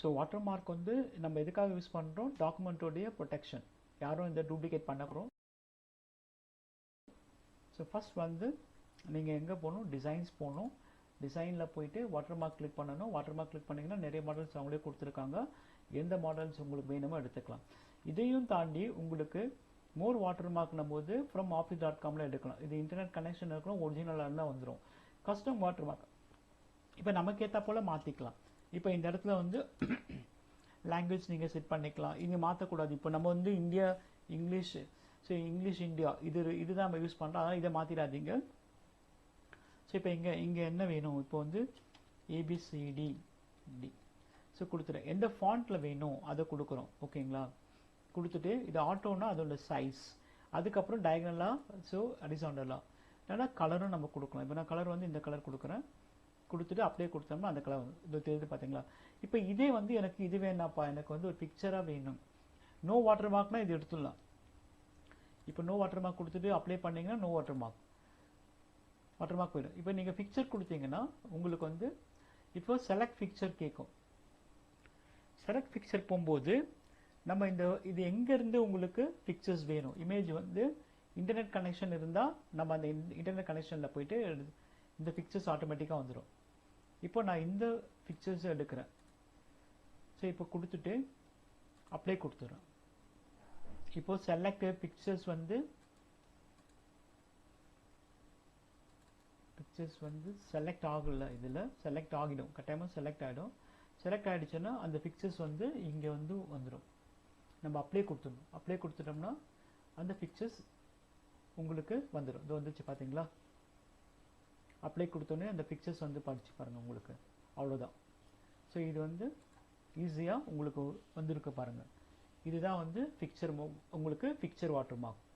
So water mark வந்து நம்ம எதுக்காக யூஸ் பண்ணுறோம் டாக்குமெண்ட்டோடைய ப்ரொடெக்ஷன் யாரும் இந்த டூப்ளிகேட் பண்ணக்குறோம் ஸோ ஃபஸ்ட் வந்து நீங்கள் எங்கே போகணும்? டிசைன்ஸ் போகணும். டிசைனில் போயிட்டு வாட்டர் மார்க் கிளிக் பண்ணணும். வாட்டர் மார்க் கிளிக் பண்ணிங்கன்னா நிறைய மாடல்ஸ் அவங்களே கொடுத்துருக்காங்க. எந்த மாடல்ஸ் உங்களுக்கு வேணுமோ எடுத்துக்கலாம். இதையும் தாண்டி உங்களுக்கு மோர் வாட்டர் மார்க்னும் போது ஃப்ரம் ஆஃபீஸ் டாட் காமில் எடுக்கலாம். இது இன்டர்நெட் கனெக்ஷன் இருக்கணும் ஒரிஜினலாக இருந்தால் வந்துடும் கஸ்டம் வாட்டர் மார்க் இப்போ நமக்கு ஏற்ற போல் மாற்றிக்கலாம் இப்போ இந்த இடத்துல வந்து லாங்குவேஜ் நீங்கள் செட் பண்ணிக்கலாம். இங்கே மாற்றக்கூடாது இப்போ நம்ம வந்து India English so English India இது இதுதான் நம்ம யூஸ் பண்ணுறோம் அதனால் இதை மாற்றிடாதீங்க ஸோ இப்போ இங்கே இங்கே என்ன வேணும்? இப்போ வந்து ஏபிசிடி டி ஸோ கொடுத்துட்றேன் எந்த ஃபாண்ட்டில் வேணும்? அதை கொடுக்குறோம். ஓகேங்களா? கொடுத்துட்டு இது ஆட்டோன்னா அதோட சைஸ் அதுக்கப்புறம் டயக்னலாக ஸோ அடிசாண்டலாக இல்லைனா கலரும் நம்ம கொடுக்கலாம். இப்போ நான் கலர் வந்து இந்த கலர் கொடுக்குறேன். கொடுத்துட்டு அப்படியே கொடுத்தோம்னா அந்த கலர் இது தெரியுது பார்த்தீங்களா இப்போ இதே வந்து எனக்கு இது வேணாப்பா எனக்கு வந்து ஒரு பிக்சராக வேணும். நோ வாட்டர் மார்க்னா இது எடுத்துடலாம். இப்போ நோ வாட்டர் மார்க் கொடுத்துட்டு அப்ளை பண்ணீங்கன்னா no water mark water mark போயிடும். இப்போ நீங்கள் பிக்சர் கொடுத்தீங்கன்னா உங்களுக்கு வந்து இப்போ செலக்ட் பிக்சர் கேட்கும். செலக்ட் பிக்சர் போகும்போது நம்ம இந்த இது எங்கேருந்து உங்களுக்கு பிக்சர்ஸ் வேணும்? இமேஜ் வந்து இன்டர்நெட் கனெக்ஷன் இருந்தால் நம்ம அந்த இன்டர்நெட் கனெக்ஷனில் போயிட்டு இந்த பிக்சர்ஸ் ஆட்டோமேட்டிக்காக வந்துடும் இப்போ நான் இந்த பிக்சர்ஸ் எடுக்கிறேன். ஸோ இப்போ கொடுத்துட்டு அப்ளை கொடுத்துட்றேன். இப்போ செலக்ட் பிக்சர்ஸ் வந்து பிக்சர்ஸ் வந்து செலக்ட் ஆகல இதில். செலக்ட் ஆகிடும். கட்டாயமாக செலக்ட் ஆகிடும் செலக்ட் ஆகிடுச்சுன்னா அந்த பிக்சர்ஸ் வந்து இங்கே வந்து வந்துடும் நம்ம அப்ளை கொடுத்துடணும். அப்ளை கொடுத்துட்டோம்னா அந்த பிக்சர்ஸ் உங்களுக்கு வந்துடும் இது வந்துச்சு பார்த்தீங்களா அப்ளை கொடுத்தோன்னே அந்த பிக்சர்ஸ் வந்து படித்து பாருங்கள் உங்களுக்கு. அவ்வளோதான் ஸோ இது வந்து ஈஸியாக உங்களுக்கு வந்திருக்க பாருங்கள் இதுதான் வந்து பிக்சர் உங்களுக்கு பிக்சர் வாட்டர் மார்க்